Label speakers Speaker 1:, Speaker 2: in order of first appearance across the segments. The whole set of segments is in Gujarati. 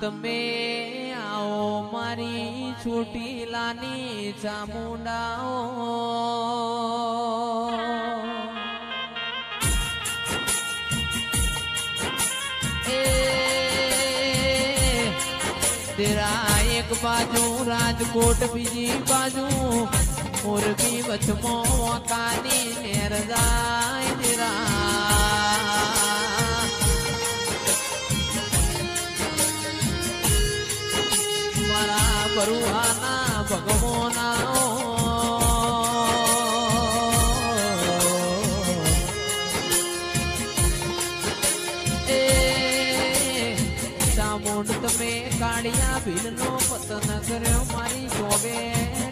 Speaker 1: તમે આવો મારી છોટી લાની ચામુંડાઓ. તેરા એક બાજુ રાજકોટ, બીજી બાજુ મોરબી, વચમો કાની બરુહાના ભગવાના. તમે કાળિયા ભીલનો પતન કર્યો મારી જોબે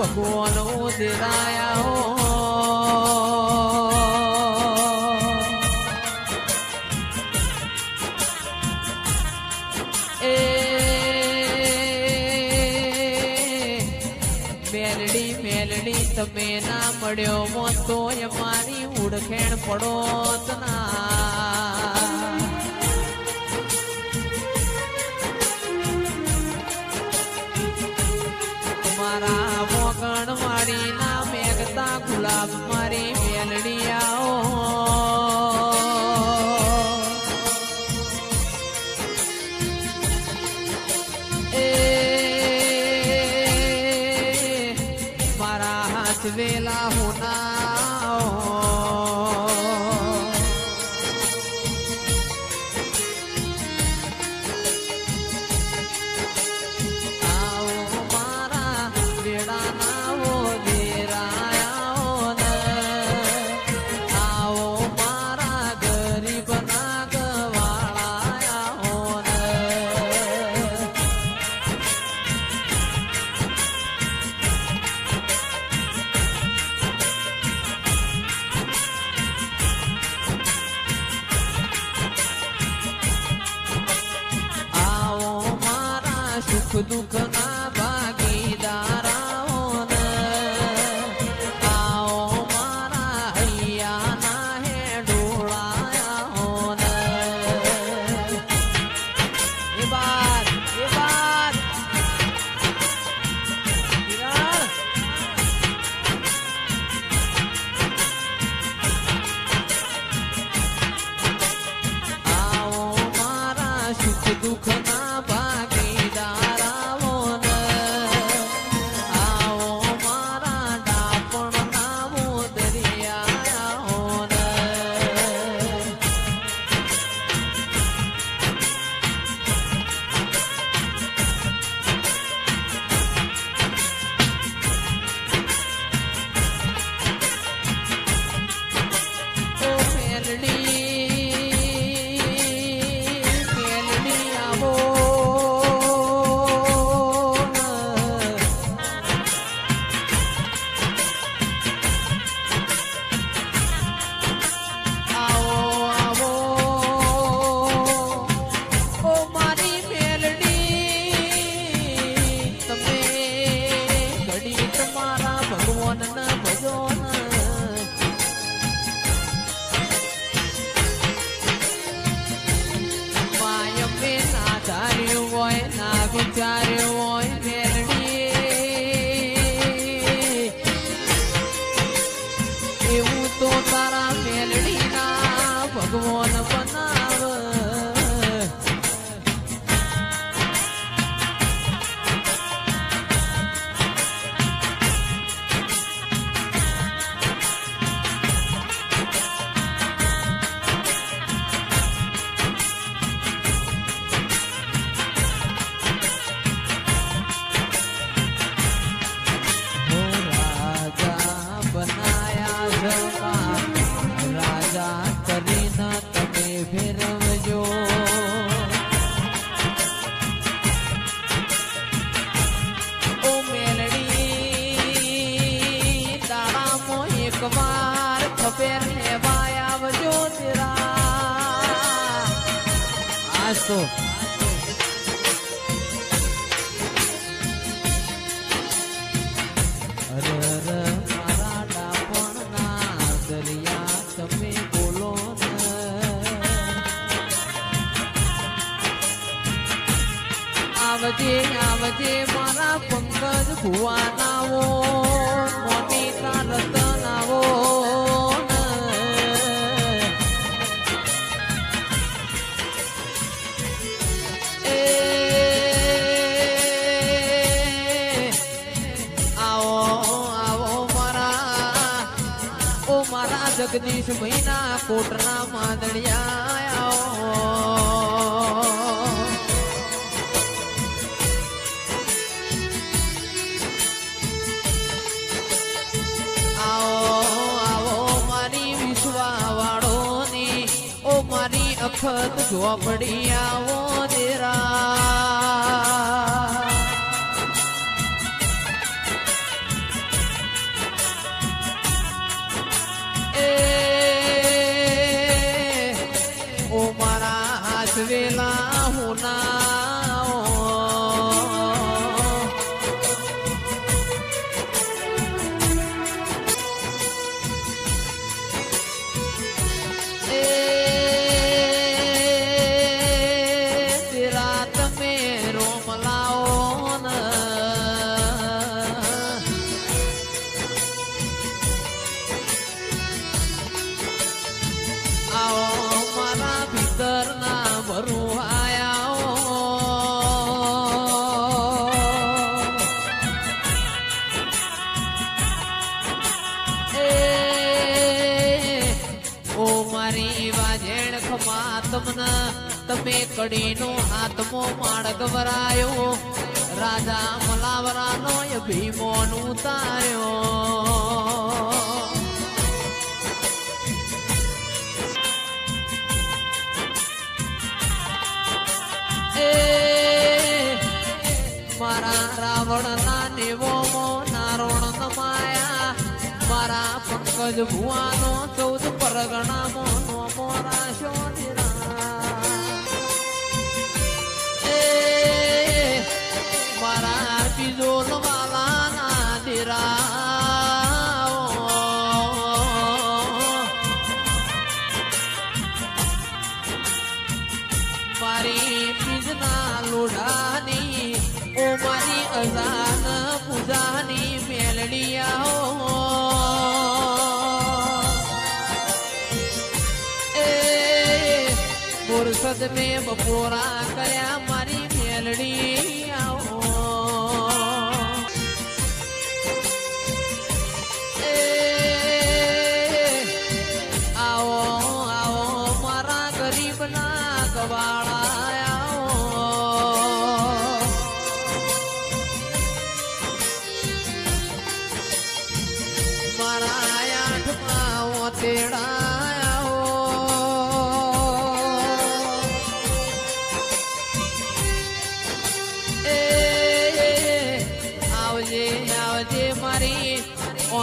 Speaker 1: ભગવાન દેરાયા હો. એ મેલડી મેલડી, તમે ના મળ્યો મો તો મારી ઉડખેણ પડો ના. મારા હાથ વેલા આવો તો બોલો ને. આવજે આવજે મારા પંકજ ભુવાનાવો જગદીશ મહિના કોટના માંદડિયા મારી અખત ઝોપડી આવો દેરા. વેલા હું મારી વાજેણ ખમા તમને તમે કડીનો હાથમો માળ વરાયો. રાજા મલાવરાનો ભીમોન ઉતાર્યો મારા રાવણ ના નેવો પંકજ ભુવાનો ચૌદ પરગણા મોનો મોરા શોધરા. એ મારા બીજોલ વાલા ના દીરા મારી પીજના લોઢાની, ઓ મારી અજાન પૂજાની મેલડી એ મુરસદ મે બપોરા કર્યા મારી મેલડી.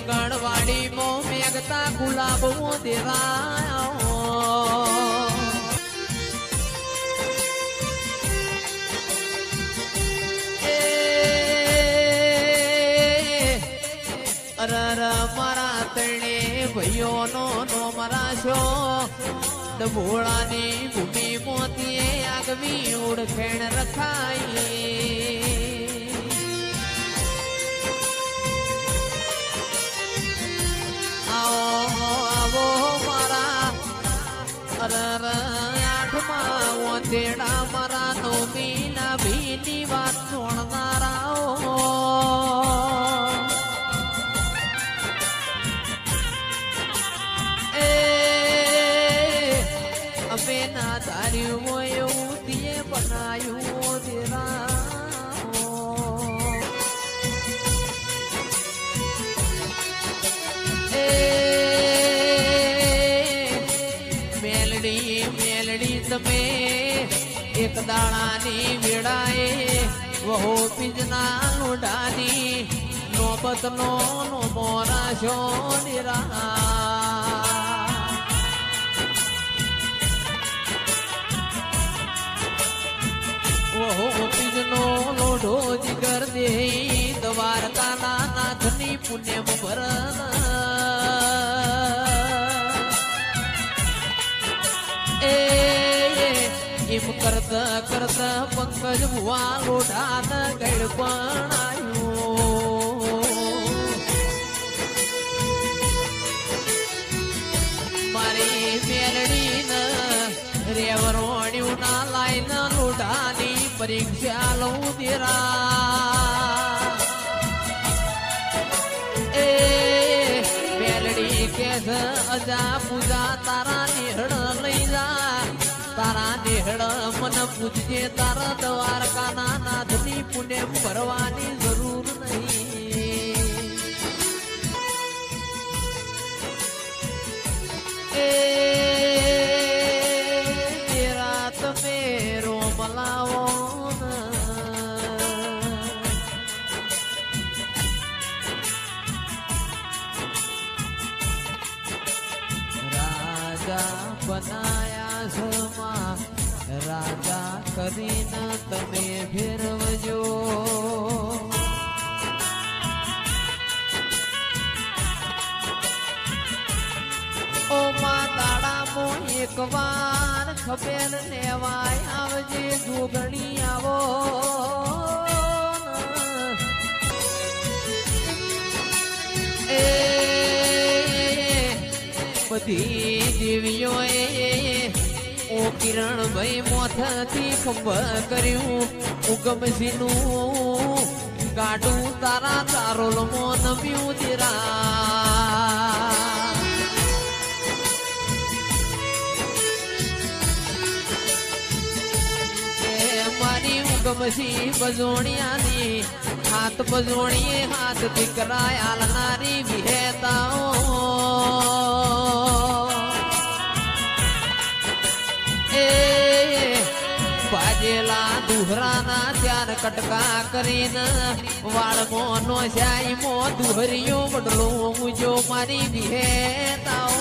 Speaker 1: ઓગણવાડીમાં મેઘતા ગુલાબ દેવા અરર, મારા તણે ભાઈઓનો નો મરાશો ડભોળાની ભૂમિ મોતીએ આગવી ઓળખેણ રખાઈ. આવો મારા અરર આઠમા ઓતેડા મેલડી મેલડી તમે, એક દાણાની વેળાએ વહુ પીજના લોઢાની નોબત નો નો મોરા છો નિરા કહો પીજનો લોઢો જીગર દે દ્વારકાના નાથની પુણ્યમ ભરણ કરતા કરતા પંકજ ભુવા લોઢાન ગળ પણ આવ્યો મારી મેલડી ન રેવરોણ્યું ના લાઈન લોઢાની પરીક્ષા લઉં દેરા એ મેલડી કે અજા પૂજા તારા જા નિહળ મન પૂજજે તારા દ્વારકાના નાથની પુણ્ય ભરવાની જરૂર નહીં. રાજા તમે ફેરવજો. ઓ માતાડામો એક વાર ખબેર લેવાય આવજે જોગણી આવો બધી દેવીઓ ઓ કિરણ ભાઈ મોથથી ખબર કર્યું ઉગમસીનું કાઢું તારા તારોલમાં નમ્યું તેરા એ મારી ઉગમસી બજોણિયાની હાથ બજોણીએ હાથ દીકરા આલનારી વિહેતાઓ. કટકા કરીને વાળમો નો શાહીમાં દુહરીઓ બદલો મુજો મારી વિહેતાઓ.